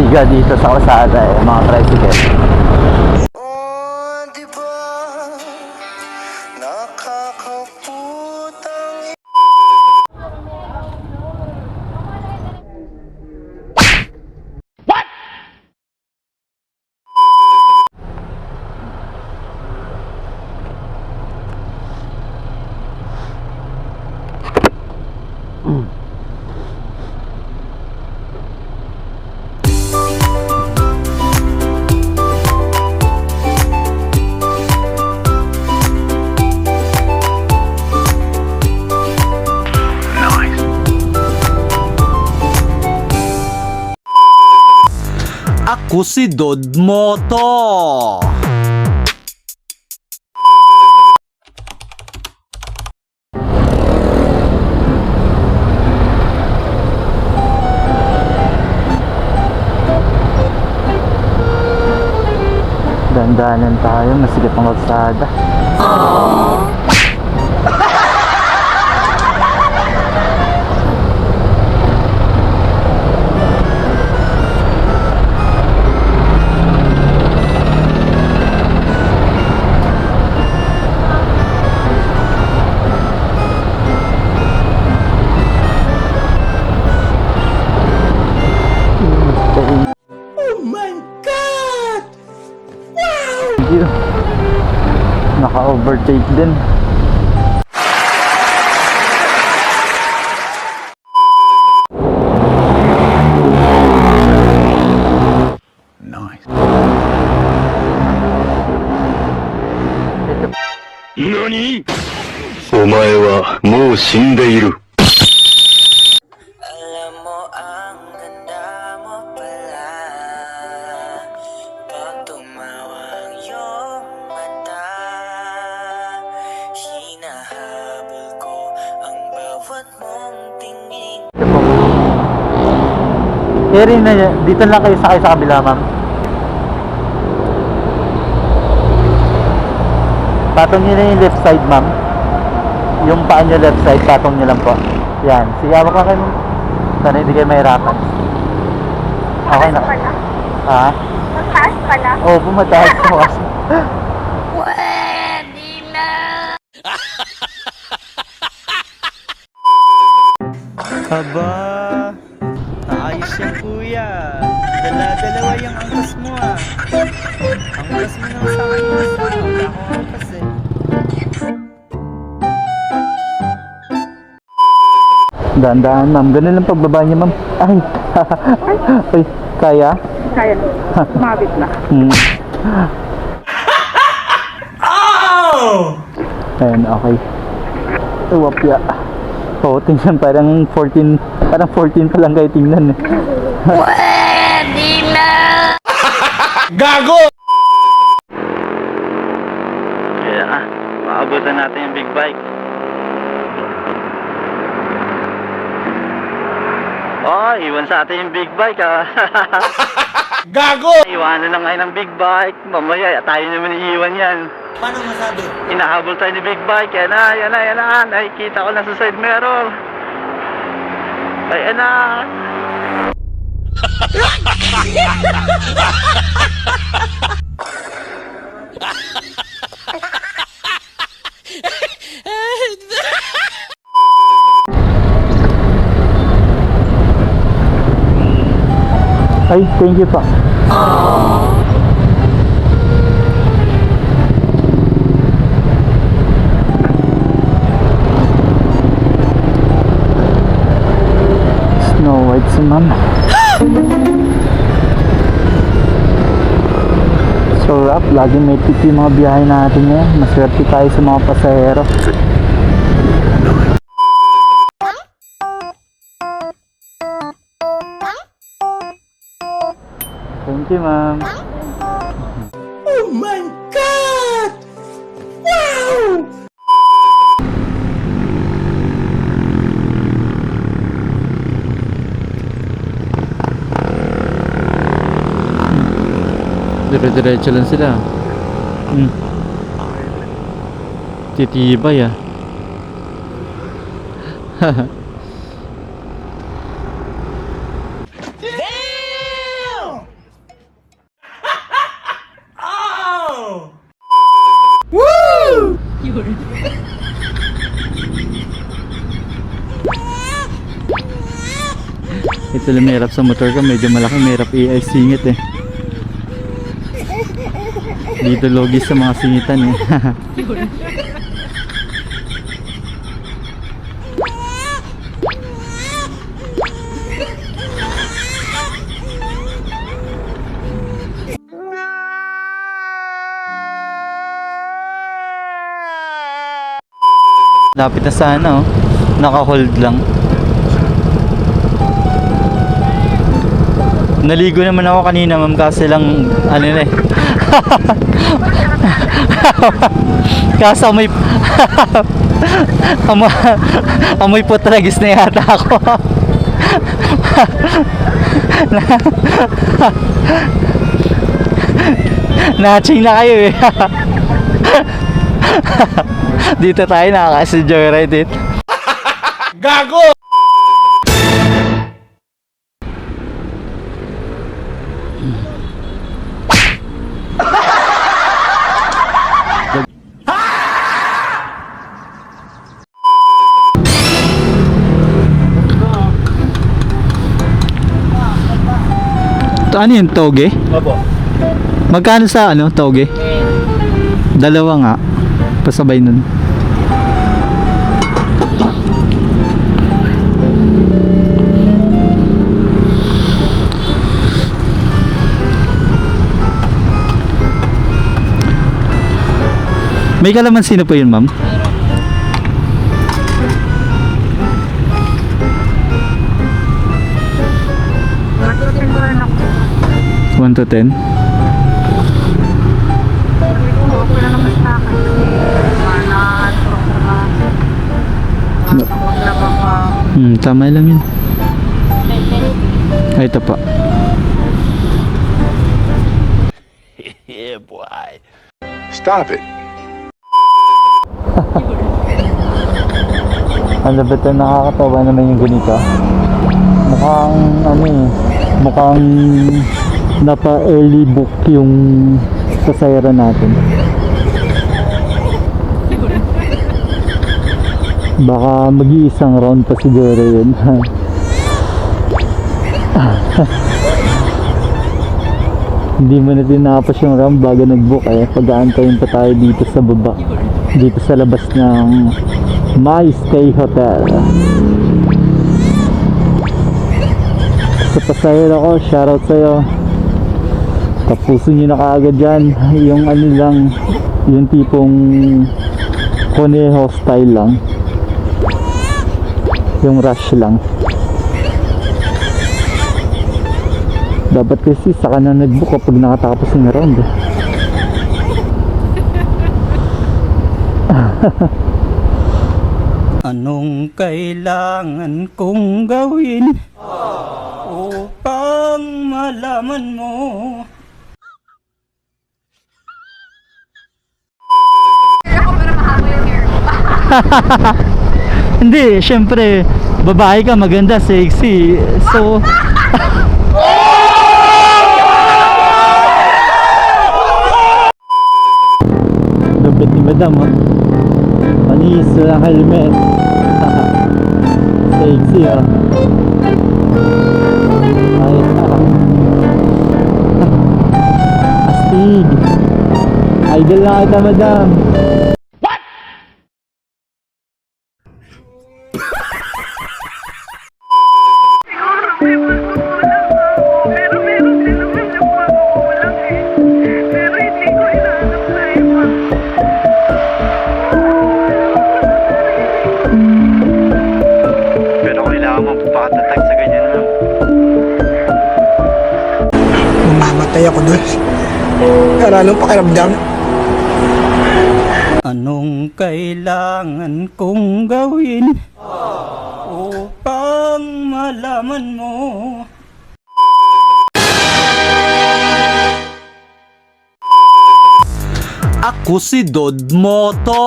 siga dito sa kalsada eh, mga tricycle. Ako si Dodmoto! Dandanan tayo, masigit ang kalsada. Oh Wow! Naka-overtake din. Nice. 何お前はもう死んでいる。Bawat mong tingin Eri na yan. Dito lang kayo sakay sa kabila, ma'am. Patong nyo na yung left side, ma'am. Yung paa nyo left side, patong nyo lang po. Yan. Sige, hawak ka kayo. Sana hindi kayo mahirapan. Okay na. pala? Ha? Mataas pala? Oo, oh, pumataas po Aba, ayos yan kuya. Dala-dalawa yung angkas mo ah. Angkas mo naman sa akin yung isa. Wala akong angkas eh. Daan-daan, ma'am. Ganun lang pagbaba niya, ma'am. Ay. Ay, kaya? Kaya, mabit na. Hmm. Ayun, okay. Uwapya. Oo, oh, tingnan parang 14, parang 14 pa lang kayo tingnan eh. Pwede na! Kaya ah, maabutan natin yung big bike. Oh, iwan sa atin yung big bike ah. Gago! Iwanan na ngayon ng big bike. Mamaya, tayo naman iiwan yan. Paano masabi? Inahabol tayo ni big bike. Yan na, yan na, yan na. Nakikita ko na sa side mirror. Ay, yan na. Ay, thank you pa. Snow White si ma'am. So rap, lagi may tip yung mga biyahe natin ngayon. Maswerte tayo sa mga pasahero. You, ma'am. Oh my God! Wow! Dire-diretso lang sila. Hmm. Titibay ah. sila mahirap sa motor ka, medyo malaki, mahirap i singit eh. Dito logi sa mga singitan eh. Lapit na sana oh. Naka-hold lang. Naligo naman ako kanina ma'am kasi lang ano na eh. Kaso amoy amoy, amoy po talagis na yata ako. Natching na kayo eh. Dito tayo nakakasi joyride eh. Ano yun, toge? Opo. Magkano sa ano, toge? Dalawa nga. Pasabay nun. May kalamansi na po yun, ma'am? Matutin 1 to 10? Hmm, tama lang yun. Ay, ito pa. yeah, boy. Stop it. Ang labit na nakakatawa naman yung ganito. Mukhang, ano eh, mukhang napa early book yung sasayra natin. Baka mag-iisang round pa siguro yun. Hindi mo na tinapos yung round bago nag-book eh. Pag-aantayin pa tayo dito sa baba. Dito sa labas ng My Stay Hotel. Sa pasahero ko, shoutout sa'yo. Tapusin nyo na kaagad dyan. Yung ano lang, yung tipong Conejo style lang. Yung rush lang. Dapat kasi saka na nag-book kapag nakatapos yung round. Anong kailangan kong gawin upang malaman mo? Ako pero mahaba yung hair ko. Hindi, syempre, babae ka, maganda, sexy. So, Lupit ni madam, ha? Panis sa helmet. sexy, ha? Ay, ah. Astig. Idol na kita, madam. Ako doon. Pero anong pakiramdam? Anong kailangan kong gawin upang malaman mo? Ako si Dod Moto.